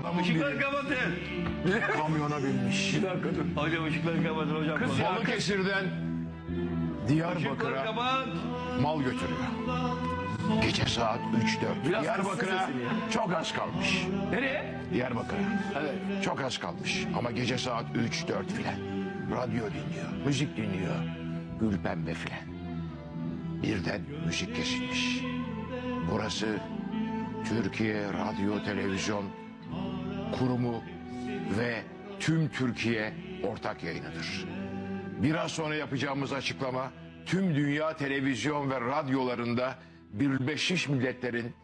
Adamın Işıkları biri kapatın. kamyona binmiş. Bir dakika dur. Hocam ışıkları kapatın hocam. Kız Balıkesir'den Işıkları Diyarbakır'a kapat. mal götürüyor. Gece saat 3-4. Biraz Diyarbakır'a sesini ya. çok az kalmış. Nereye? Diyarbakır'a Evet. çok az kalmış. Ama gece saat 3-4 filan. Radyo dinliyor, müzik dinliyor. Gül pembe filan. Birden müzik kesilmiş. Burası Türkiye Radyo Televizyon Kurumu ve tüm Türkiye ortak yayınıdır. Biraz sonra yapacağımız açıklama tüm dünya televizyon ve radyolarında Birleşmiş Milletler'in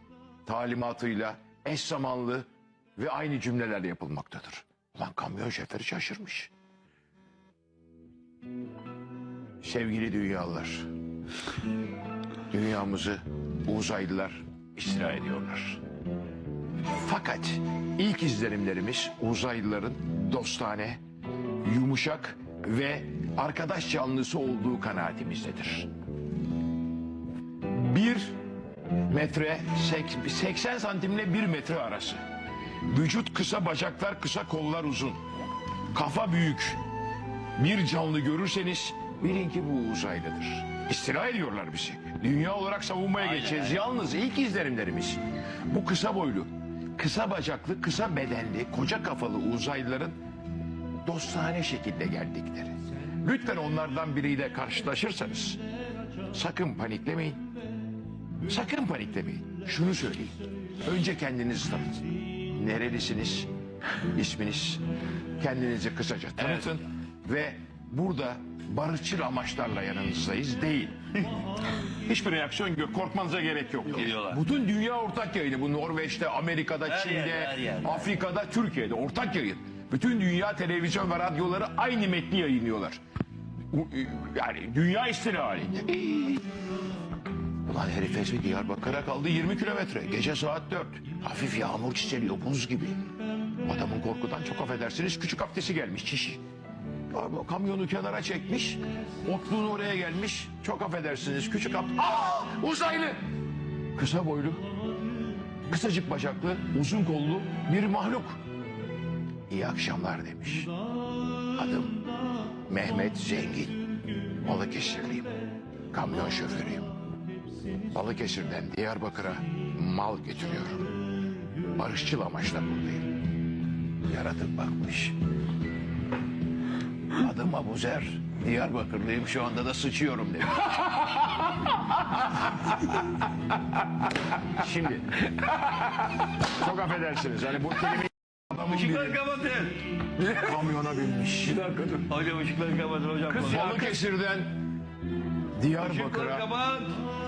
talimatıyla eş zamanlı ve aynı cümleler yapılmaktadır. Ulan kamyon şoförü şaşırmış. Sevgili dünyalılar, dünyamızı uzaylılar istila ediyorlar. Fakat ilk izlenimlerimiz uzaylıların dostane, yumuşak ve arkadaş canlısı olduğu kanaatimizdedir. Bir metre, sek- 80 santimle bir metre arası. Vücut kısa, bacaklar kısa, kollar uzun. Kafa büyük. Bir canlı görürseniz bilin ki bu uzaylıdır. İstila ediyorlar bizi. Dünya olarak savunmaya geçeceğiz. Yalnız ilk izlenimlerimiz bu kısa boylu, kısa bacaklı, kısa bedenli, koca kafalı uzaylıların dostane şekilde geldikleri. Lütfen onlardan biriyle karşılaşırsanız sakın paniklemeyin. Sakın paniklemeyin. Şunu söyleyeyim. Önce kendinizi tanıtın. Nerelisiniz? İsminiz. Kendinizi kısaca tanıtın. Ve burada barışçıl amaçlarla yanınızdayız değil. Hiçbir reaksiyon yok. Korkmanıza gerek yok. Geliyorlar. Bütün dünya ortak yayını. Bu Norveç'te, Amerika'da, Her Çin'de, yerde, her yerde. Afrika'da, Türkiye'de ortak yayın. Bütün dünya televizyon ve radyoları aynı metni yayınlıyorlar. E, Yani dünya istila halinde. Ulan herif esmi Diyarbakır'a kaldı 20 kilometre. Gece saat 4. Hafif yağmur çiseliyor buz gibi. Adamın korkudan çok affedersiniz küçük abdesti gelmiş Abi, Kamyonu kenara çekmiş. Otluğun oraya gelmiş. Çok affedersiniz küçük abdesti. Aa uzaylı. Kısa boylu. Kısacık bacaklı, uzun kollu bir mahluk. İyi akşamlar demiş. Adım Mehmet Zengin. Balıkesirliyim. Kamyon şoförüyüm. Balıkesir'den Diyarbakır'a mal getiriyorum. Barışçıl amaçla buradayım. Yaratık bakmış. Adım Abuzer. Diyarbakırlıyım şu anda da sıçıyorum demiş. Şimdi çok affedersiniz. Hani bu kelimeyi Işıkları kapatın. kamyona binmiş. Bir dakika dur. Hocam ışıkları kapatın hocam. Kız Balıkesir'den Diyarbakır'a kapat.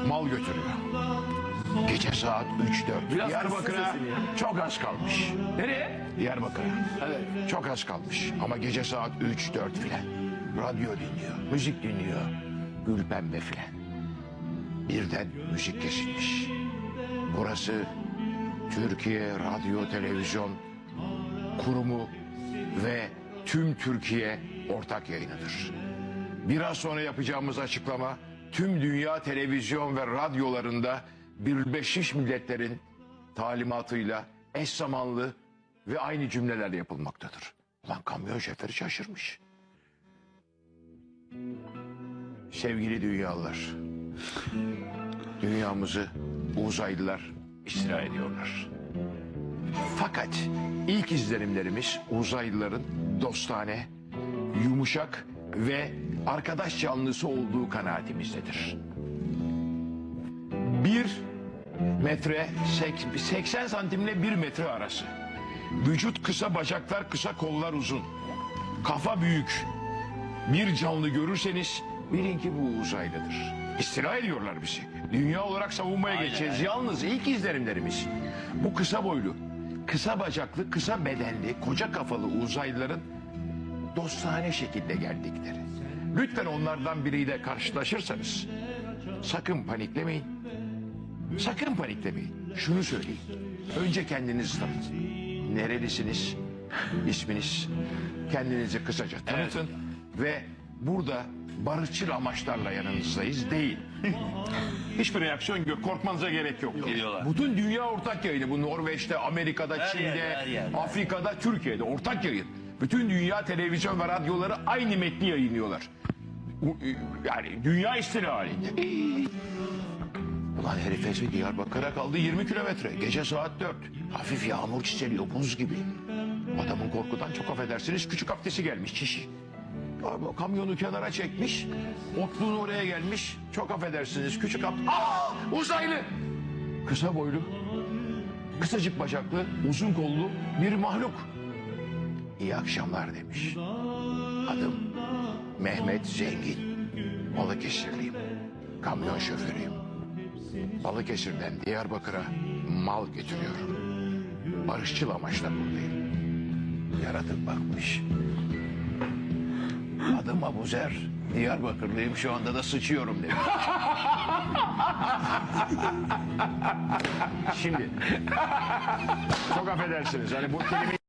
mal götürüyor. Gece saat 3-4. Biraz Diyarbakır'a sesini çok az kalmış. Nereye? Diyarbakır'a Evet. çok az kalmış. Ama gece saat 3-4 filan. Radyo dinliyor, müzik dinliyor. Gül pembe filan. Birden müzik kesilmiş. Burası Türkiye Radyo Televizyon Kurumu ve tüm Türkiye ortak yayınıdır. Biraz sonra yapacağımız açıklama tüm dünya televizyon ve radyolarında Birleşmiş Milletler'in talimatıyla eş zamanlı ve aynı cümleler yapılmaktadır. Ulan kamyon şoförü şaşırmış. Sevgili dünyalılar, dünyamızı uzaylılar istila ediyorlar. Fakat ilk izlenimlerimiz uzaylıların dostane, yumuşak ve arkadaş canlısı olduğu kanaatimizdedir. Bir metre, sek- 80 santimle bir metre arası. Vücut kısa, bacaklar kısa, kollar uzun. Kafa büyük. Bir canlı görürseniz bilin ki bu uzaylıdır. İstila ediyorlar bizi. Dünya olarak savunmaya geçeceğiz. Yalnız ilk izlenimlerimiz bu kısa boylu, kısa bacaklı, kısa bedenli, koca kafalı uzaylıların dostane şekilde geldikleri. Lütfen onlardan biriyle karşılaşırsanız sakın paniklemeyin. Sakın paniklemeyin. Şunu söyleyeyim. Önce kendinizi tanıtın. Nerelisiniz? İsminiz. Kendinizi kısaca tanıtın. Ve burada barışçıl amaçlarla yanınızdayız değil. Hiçbir reaksiyon yok. Korkmanıza gerek yok. Geliyorlar. Bütün dünya ortak yayını. Bu Norveç'te, Amerika'da, Her Çin'de, yerde, her yerde. Afrika'da, Türkiye'de ortak yayın. Bütün dünya televizyon ve radyoları aynı metni yayınlıyorlar. Bu, e, Yani dünya istila halinde. Ulan herife Diyarbakır'a kaldı 20 kilometre. Gece saat 4. Hafif yağmur çiseliyor buz gibi. Adamın korkudan çok affedersiniz küçük abdesti gelmiş çişi. Abi, Kamyonu kenara çekmiş. Otluğun oraya gelmiş. Çok affedersiniz küçük abdest. Aa uzaylı. Kısa boylu. Kısacık bacaklı, uzun kollu bir mahluk. İyi akşamlar demiş. Adım Mehmet Zengin. Balıkesirliyim. Kamyon şoförüyüm. Balıkesir'den Diyarbakır'a mal getiriyorum. Barışçıl amaçla buradayım. Yaratık bakmış. Adım Abuzer. Diyarbakırlıyım şu anda da sıçıyorum demiş. Şimdi çok affedersiniz. Hani bu kelime